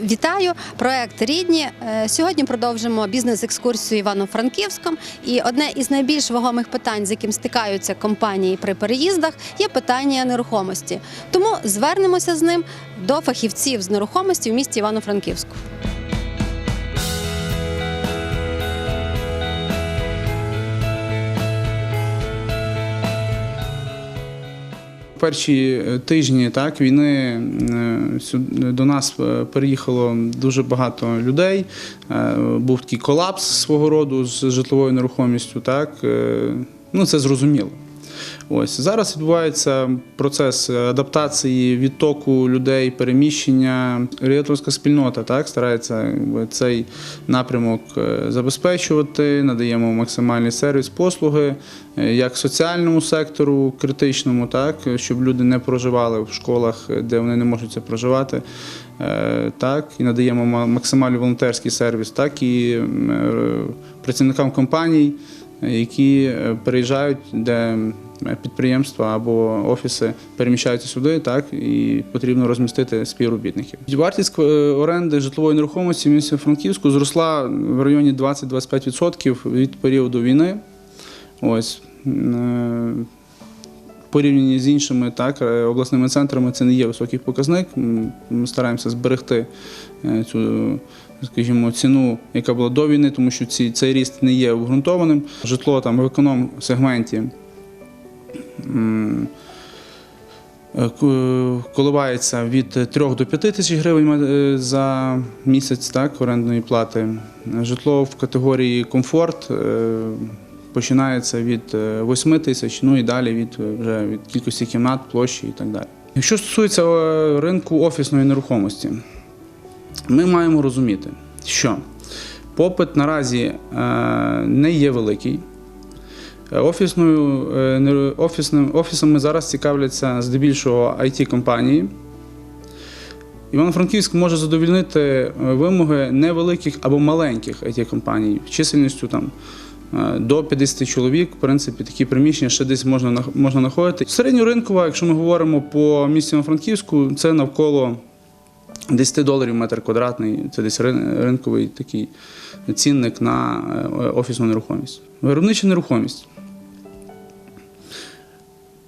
Вітаю! Проект рідні. Е, Сьогодні продовжимо бізнес-екскурсію Івано-Франківськом. І одне із найбільш вагомих питань, з яким стикаються компанії при переїздах, є питання нерухомості. Тому звернемося з ним до фахівців з нерухомості в місті Івано-Франківську. Перші е, тижні так війни е, до нас е, переїхало дуже багато людей. Був такий колапс свого роду з житловою нерухомістю. Так ну це зрозуміло. Ось зараз відбувається процес адаптації, відтоку людей, переміщення. Ріаторська спільнота так старається цей напрямок е, забезпечувати. Надаємо максимальний сервіс, послуги е, як соціальному сектору, критичному, так щоб люди не проживали в школах, де вони не можуть це проживати. е, Так, і надаємо максимальний волонтерський сервіс, так і е, працівникам компаній, які е, переїжджають, де підприємства або офіси переміщаються сюди, так і потрібно розмістити співробітників. Вартість е, оренди житлової нерухомості в місті Франківську зросла в районі 20-25% від періоду війни. Ось е, порівняні з іншими так, е, обласними центрами це не є високий показник. Ми стараємося зберегти е, цю, скажімо, ціну, яка була до війни, тому що ці, цей ріст не є обґрунтованим. Житло там в економ сегменті. Е, Коливається від 3 до 5 тисяч гривень е, за місяць так, орендної плати. Житло в категорії комфорт е, починається від е, 8 тисяч, ну і далі від, вже від кількості кімнат, площі і так далі. Якщо стосується ринку офісної нерухомості, ми маємо розуміти, що попит наразі не є великий. Е, Офісною, е, офісним, офісами зараз цікавляться здебільшого it компанії Івано-Франківськ може задовільнити е, вимоги невеликих або маленьких it компаній чисельністю там. До 50 чоловік, в принципі, такі приміщення ще десь можна можна знаходити. Середньоринкова, якщо ми говоримо по місті Івано-Франківську, це навколо 10 доларів метр квадратний. Це десь ринковий такий цінник на офісну нерухомість. Виробнича нерухомість.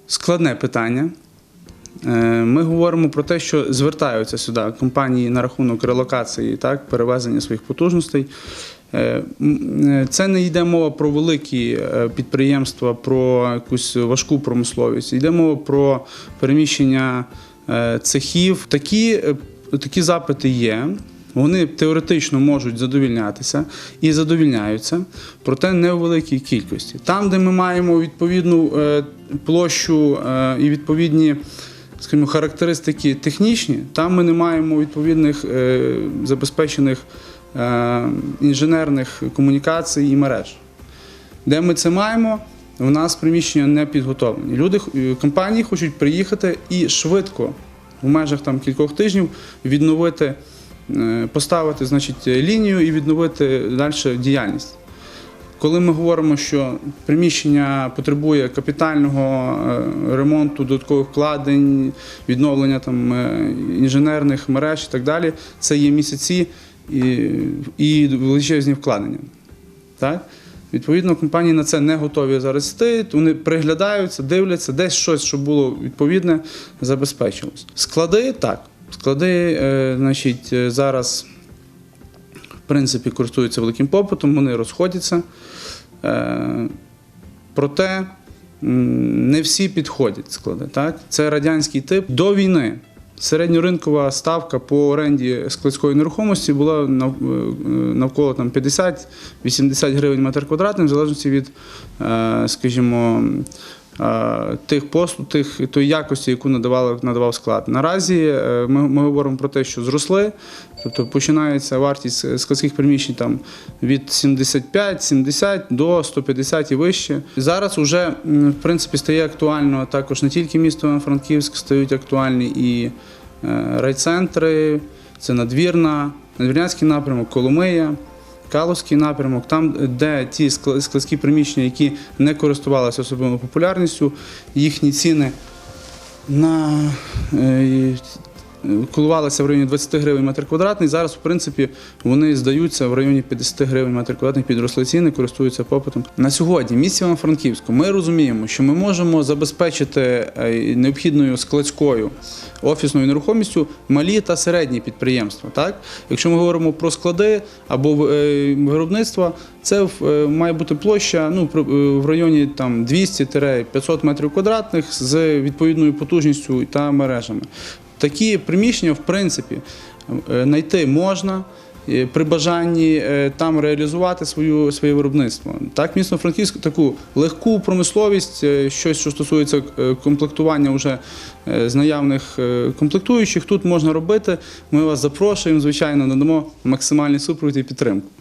Складне питання. Е, Ми говоримо про те, що звертаються сюди компанії на рахунок релокації, так, перевезення своїх потужностей. Е, е, Це не йде мова про великі підприємства, про якусь важку промисловість. Йде мова про переміщення цехів. Такі, такі запити є. Вони теоретично можуть задовільнятися і задовільняються, проте не у великій кількості. Там, де ми маємо відповідну е, площу е, і відповідні скажімо, характеристики технічні, там ми не маємо відповідних е, забезпечених інженерних комунікацій і мереж. Де ми це маємо, в нас приміщення не підготовлені. Люди, компанії хочуть приїхати і швидко, в межах там, кількох тижнів, відновити, поставити значить, лінію і відновити далі діяльність. Коли ми говоримо, що приміщення потребує капітального е, ремонту, додаткових вкладень, відновлення там, е, інженерних мереж і так далі, це є місяці і, і величезні вкладення. Так? Відповідно, компанії на це не готові зараз йти, вони приглядаються, дивляться, десь щось, що було відповідне, забезпечилось. Склади так. Склади, е, значить, е, зараз в принципі користуються великим попитом, вони розходяться. Е, Проте не всі підходять склади. Так? Це радянський тип. До війни середньоринкова ставка по оренді складської нерухомості була навколо там, 50-80 гривень метр квадратний, в залежності від, скажімо, тих послуг, тих тої якості, яку надавали, надавав склад. Наразі е, ми, ми говоримо про те, що зросли, тобто починається вартість складських приміщень там від 75-70 до 150 і вище. Зараз вже в принципі стає актуально також не тільки місто Івано-Франківськ, стають актуальні і е, райцентри, це надвірна, надвірнянський напрямок, Коломия. Калузький напрямок, там, де ті складські приміщення, які не користувалися особливою популярністю, їхні ціни на коливалися в районі 20 гривень метр квадратний. Зараз, в принципі, вони здаються в районі 50 гривень метр квадратний, підросли ціни, користуються попитом. На сьогодні місті Івано-Франківську ми розуміємо, що ми можемо забезпечити е, необхідною складською офісною нерухомістю малі та середні підприємства. Так? Якщо ми говоримо про склади або е, виробництва, це е, має бути площа ну, в районі там, 200-500 метрів квадратних з відповідною потужністю та мережами. Такі приміщення, в принципі, е, знайти можна. е, При бажанні е, там реалізувати свою, своє виробництво. Так, місто Франківськ таку легку промисловість, е, щось, що стосується е, комплектування вже е, з наявних е, комплектуючих, тут можна робити. Ми вас запрошуємо, звичайно, надамо максимальний супровід і підтримку.